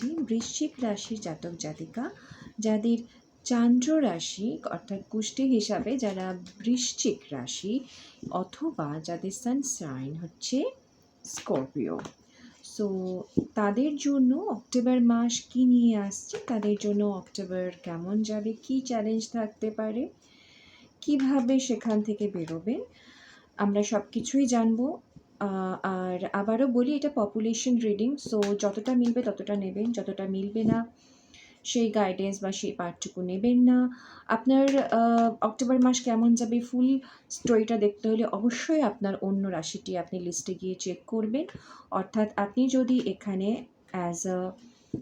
একটি বৃশ্চিক রাশির জাতক জাতিকা, যাদের চান্দ্র রাশি অর্থাৎ কুষ্টি হিসাবে যারা বৃশ্চিক রাশি অথবা যাদের সানসাইন হচ্ছে স্করপিও। সো তাদের জন্য অক্টোবর মাস কি নিয়ে আসছে? তাদের জন্য অক্টোবর কেমন যাবে? কি চ্যালেঞ্জ থাকতে পারে? কীভাবে সেখান থেকে বেরোবেন আমরা সব কিছুই জানব। আর আবারও বলি, এটা পপুলেশন রিডিং সো যতটা মিলবে ততটা নেবেন, যতটা মিলবে না সেই গাইডেন্স বা সেই পার্টটুকু নেবেন না। আপনার অক্টোবর মাস কেমন যাবে ফুল স্টোরিটা দেখতে হলে অবশ্যই আপনার অন্য রাশিটি আপনি লিস্টে গিয়ে চেক করবেন। অর্থাৎ আপনি যদি এখানে as a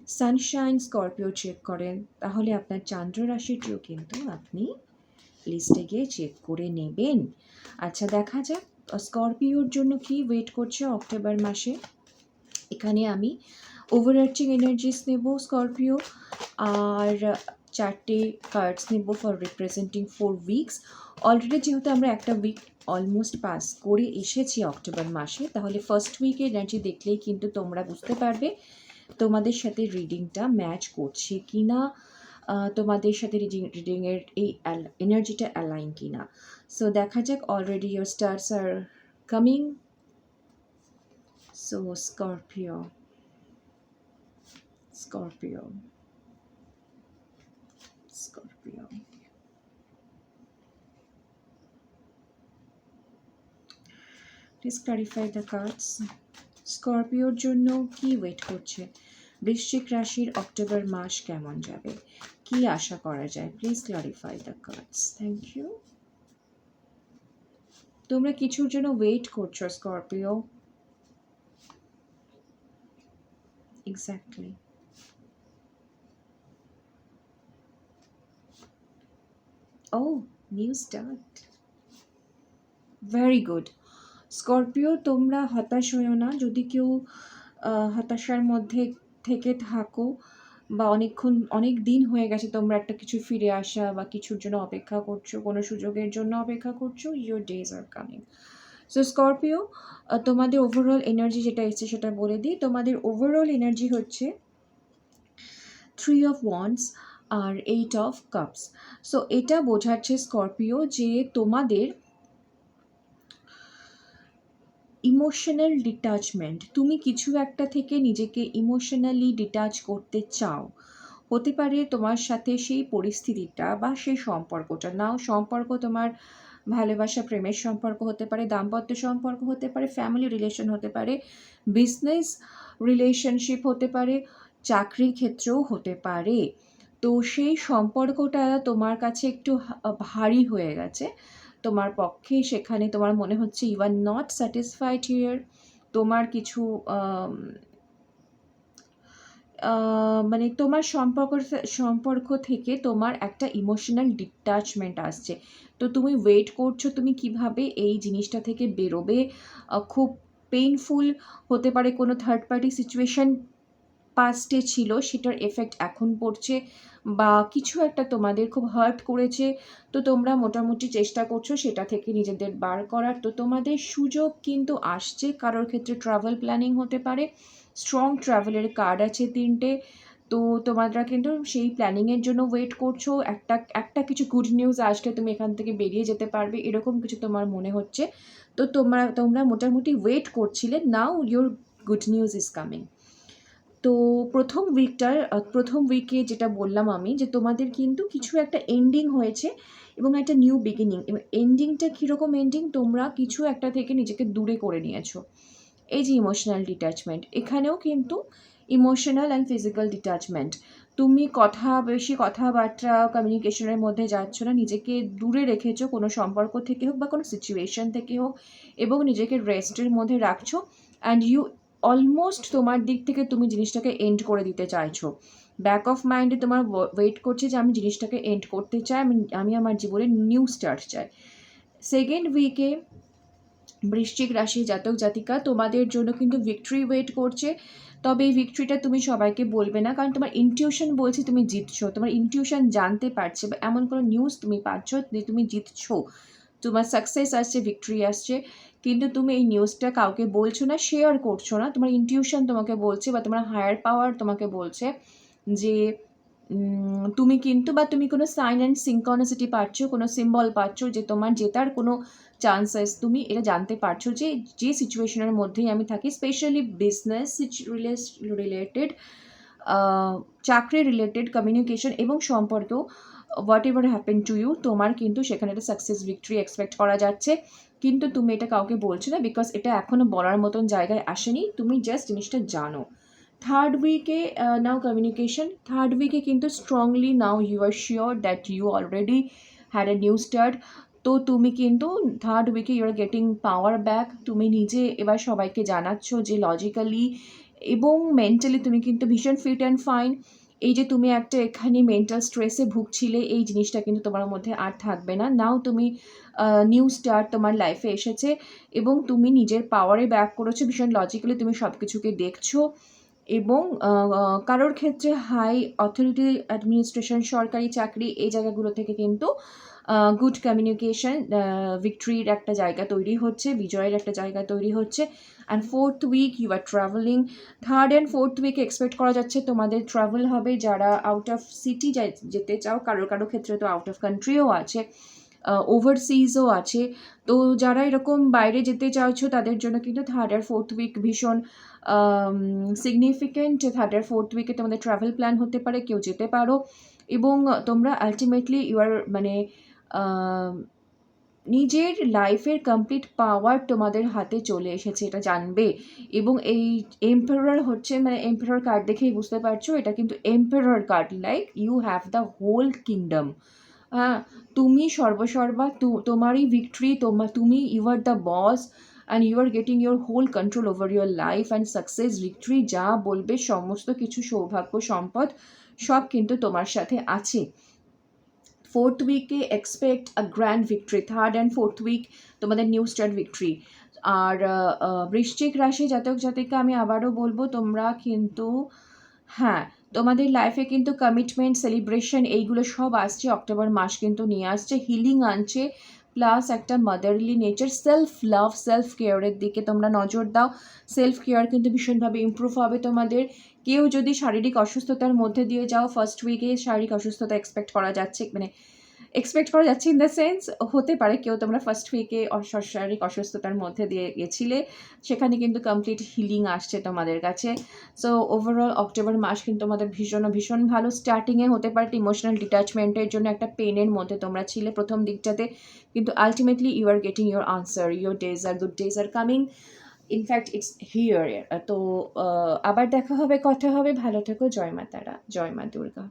sunshine Scorpio check করেন, তাহলে আপনার চান্দ্র রাশিটিও কিন্তু আপনি লিস্টে গিয়ে চেক করে নেবেন। আচ্ছা দেখা যাক স্করপিওর জন্য কি ওয়েট করছে অক্টোবর মাসে? এখানে আমি ওভারআর্চিং এনার্জিস নেব স্করপিও, আর চারটে কার্ডস নেব for representing four weeks already যেহেতু আমরা একটা উইক অলমোস্ট পাস করে এসেছি অক্টোবর মাসে, তাহলে ফার্স্ট উইকে এনার্জি দেখলেই কিন্তু তোমরা বুঝতে পারবে তোমাদের সাথে রিডিংটা ম্যাচ করছে কি না তোমাদের সাথে রিডিং রিডিংয়ের এই এনার্জিটা অ্যালাইন কি না সো দেখা যাক already your stars are coming so Scorpio Scorpio Scorpio please clarify the cards স্করপিওর জন্য কি ওয়েট করছে? বৃশ্চিক রাশির অক্টোবর মাস কেমন যাবে? কি আশা করা যায়? Please clarify the cards thank you তোমরা কিছুর জন্য ওয়েট করছ স্করপিও এক্স্যাক্টলি ও new start very good Scorpio তোমরা হতাশ হয়েও না। যদি কেউ হতাশার মধ্যে থেকে থাকো বা অনেকক্ষণ, অনেক দিন হয়ে গেছে তোমরা একটা কিছু ফিরে আসা বা কিছুর জন্য অপেক্ষা করছ, কোনো সুযোগের জন্য অপেক্ষা করছ your days are coming so Scorpio তোমাদের ওভারঅল এনার্জি যেটা এসছে সেটা বলে দিই। তোমাদের ওভারঅল এনার্জি হচ্ছে থ্রি অফ ওয়ান্স আর এইট অফ কাপস সো এটা বোঝাচ্ছে স্করপিও যে তোমাদের ইমোশনাল ডিটাচমেন্ট তুমি কিছু একটা থেকে নিজেকে ইমোশনালি ডিটাচ করতে চাও, হতে পারে তোমার সাথে সেই পরিস্থিতিটা বা সেই সম্পর্কটা। নাও সম্পর্ক তোমার ভালোবাসা, প্রেমের সম্পর্ক হতে পারে, দাম্পত্য সম্পর্ক হতে পারে ফ্যামিলি রিলেশন হতে পারে বিজনেস রিলেশনশিপ হতে পারে চাকরির ক্ষেত্রেও হতে পারে। তো সেই সম্পর্কটা তোমার কাছে একটু ভারী হয়ে গেছে। তোমার পক্ষে সেখানে তোমার মনে হচ্ছে you are not satisfied here তোমার কিছু মানে তোমার সম্পর্ক সম্পর্ক থেকে তোমার একটা ইমোশনাল ডিটাচমেন্ট আসছে। তো তুমি ওয়েট করছ, তুমি কীভাবে এই জিনিসটা থেকে বেরোবে? খুব পেইনফুল হতে পারে কোনো থার্ড পার্টি সিচুয়েশন পাস্টে ছিল, সেটার এফেক্ট এখন পড়ছে বা কিছু একটা তোমাদের খুব হার্ট করেছে, তো তোমরা মোটামুটি চেষ্টা করছ সেটা থেকে নিজেদের বার করার। তো তোমাদের সুযোগ কিন্তু আসছে, কারোর ক্ষেত্রে ট্রাভেল প্ল্যানিং হতে পারে স্ট্রং ট্রাভেলের কার্ড আছে তিনটে, তো তোমরা কিন্তু সেই প্ল্যানিংয়ের জন্য ওয়েট করছ, একটা একটা কিছু গুড নিউজ আসলে তুমি এখান থেকে বেরিয়ে যেতে পারবে, এরকম কিছু তোমার মনে হচ্ছে। তো তোমরা তোমরা মোটামুটি ওয়েট করছিলে now your good news is coming তো প্রথম উইকটার প্রথম উইকে যেটা বললাম আমি যে তোমাদের কিন্তু কিছু একটা এন্ডিং হয়েছে এবং একটা নিউ বিগিনিং এন্ডিংটা কীরকম এন্ডিং তোমরা কিছু একটা থেকে নিজেকে দূরে করে নিয়েছো। এই যে ইমোশনাল ডিট্যাচমেন্ট এখানেও কিন্তু ইমোশনাল অ্যান্ড ফিজিক্যাল ডিট্যাচমেন্ট তুমি কথা, বেশি কথাবার্তা কমিউনিকেশনের মধ্যে যাচ্ছ না, নিজেকে দূরে রেখেছো, কোনো সম্পর্ক থেকে হোক বা কোনো সিচুয়েশন থেকে হোক, এবং নিজেকে রেস্টের মধ্যে রাখছো অ্যান্ড ইউ অলমোস্ট তোমার দিক থেকে তুমি জিনিসটাকে এন্ড করে দিতে চাইছো। ব্যাক অফ মাইন্ডে তোমার ওয়েট করছে যে আমি জিনিসটাকে এন্ড করতে চাই, আমি আমি আমার জীবনে নিউ স্টার্ট চাই। সেকেন্ড উইকে বৃশ্চিক রাশি জাতক জাতিকা, তোমাদের জন্য কিন্তু ভিক্টরি ওয়েট করছে। তবে এই ভিক্টরিটা তুমি সবাইকে বলবে না, কারণ তোমার ইনটিউশন বলছে তুমি জিতছো। তোমার ইনটিউশন জানতে পারছে বা এমন কোনো নিউজ তুমি পাচ্ছ যে তুমি জিতছো। তোমার সাকসেস আসছে ভিক্টরি আসছে। কিন্তু তুমি এই নিউজটা কাউকে বলছো না শেয়ার করছ না। তোমার ইনটিউশন তোমাকে বলছে বা তোমার হায়ার পাওয়ার তোমাকে বলছে যে তুমি কিন্তু বা তুমি কোনো সাইন অ্যান্ড সিঙ্কনিসিটি পাচ্ছ, কোনো সিম্বল পাচ্ছ যে তোমার জেতার কোনো চান্সেস তুমি এটা জানতে পারছ যে যে সিচুয়েশনের মধ্যেই আমি থাকি স্পেশালি বিজনেস রিলেটেড চাকরি রিলেটেড কমিউনিকেশন এবং সম্পর্ক whatever happen to you তোমার কিন্তু সেখানে একটা সাকসেস ভিক্টরি এক্সপেক্ট করা যাচ্ছে। কিন্তু তুমি এটা কাউকে বলছো না বিকজ এটা এখনও বলার মতন জায়গায় আসেনি। তুমি জাস্ট জিনিসটা জানো। থার্ড উইকে নাও কমিউনিকেশন থার্ড উইকে কিন্তু strongly now you are sure that you already had a new start তো তুমি কিন্তু থার্ড উইকে you are getting power back তুমি নিজে এবার সবাইকে জানাচ্ছ যে লজিক্যালি এবং মেন্টালি তুমি কিন্তু ভীষণ ফিট অ্যান্ড ফাইন এই যে তুমি একটা এখানে মেন্টাল স্ট্রেসে ভুগছিলে, এই জিনিসটা কিন্তু তোমার মধ্যে আর থাকবে না। নাও তুমি নিউ স্টার্ট তোমার লাইফে এসেছে এবং তুমি নিজের পাওয়ারে ব্যাক করেছ। ভীষণ লজিক্যালি তুমি সব কিছুকে দেখছ। এবং কারোর ক্ষেত্রে হাই অথরিটি অ্যাডমিনিস্ট্রেশন, সরকারি চাকরি, এই জায়গাগুলো থেকে কিন্তু গুড কমিউনিকেশন ভিক্টরির একটা জায়গা তৈরি হচ্ছে, বিজয়ের একটা জায়গা তৈরি হচ্ছে। And fourth week you are travelling third and fourth উইকে এক্সপেক্ট করা যাচ্ছে তোমাদের ট্রাভেল হবে যারা আউট অফ সিটি যেতে চাও, কারোর কারও ক্ষেত্রে তো আউট অফ কান্ট্রিও আছে ওভারসিজও আছে। তো যারা এরকম বাইরে যেতে চাইছো তাদের জন্য কিন্তু থার্ড আর ফোর্থ উইক ভীষণ সিগনিফিকেন্ট থার্ড আর ফোর্থ উইকে তোমাদের ট্রাভেল প্ল্যান হতে পারে, কেউ যেতে পারো। এবং তোমরা আলটিমেটলি ইউ আর মানে নিজের লাইফের কমপ্লিট পাওয়ার তোমাদের হাতে চলে এসেছে, এটা জানবে। এবং এই এম্পারার হচ্ছে মানে এম্পারার কার্ড দেখেই বুঝতে পারছ, এটা কিন্তু emperor card like you have the whole kingdom হ্যাঁ তুমি সর্বসর্বা তোমারই ভিক্টরি তোমার তুমি you are the boss and you are getting your whole control over your life and success victory যা বলবে, সমস্ত কিছু সৌভাগ্য, সম্পদ সব কিন্তু তোমার সাথে আছে। ফোর্থ উইকে expect a grand victory third and fourth week তোমাদের নিউ স্টার্ট ভিক্টরি আর বৃশ্চিক রাশি জাতক জাতিকা আমি আবারও বলব, তোমরা কিন্তু হ্যাঁ তোমাদের লাইফে কিন্তু কমিটমেন্ট সেলিব্রেশন এইগুলো সব আসছে। অক্টোবর মাস কিন্তু নিয়ে আসছে। হিলিং আনছে। প্লাস একটা motherly nature self love self কেয়ারের দিকে তোমরা নজর দাও। সেলফ কেয়ার কিন্তু ভীষণভাবে ইম্প্রুভ হবে তোমাদের। কেউ যদি শারীরিক অসুস্থতার মধ্যে দিয়ে যাও ফার্স্ট উইকে শারীরিক অসুস্থতা এক্সপেক্ট করা যাচ্ছে। মানে এক্সপেক্ট করা যাচ্ছে ইন দ্য সেন্স হতে পারে কেউ তোমরা ফার্স্ট উইকে শারীরিক অসুস্থতার মধ্যে দিয়ে গেছিলে, সেখানে কিন্তু কমপ্লিট হিলিং আসছে তোমাদের কাছে। সো ওভারঅল অক্টোবর মাস কিন্তু তোমাদের ভীষণ ভীষণ ভালো। স্টার্টিংয়ে হতে পারে ইমোশনাল ডিট্যাচমেন্টের জন্য একটা পেনের মধ্যে তোমরা ছিলে প্রথম দিকটাতে। কিন্তু ultimately you are getting your answer your days are good days are coming in fact it's here তো আবার দেখা হবে, কথা হবে। ভালো থেকো, জয় মা তারা, জয় মা দুর্গা।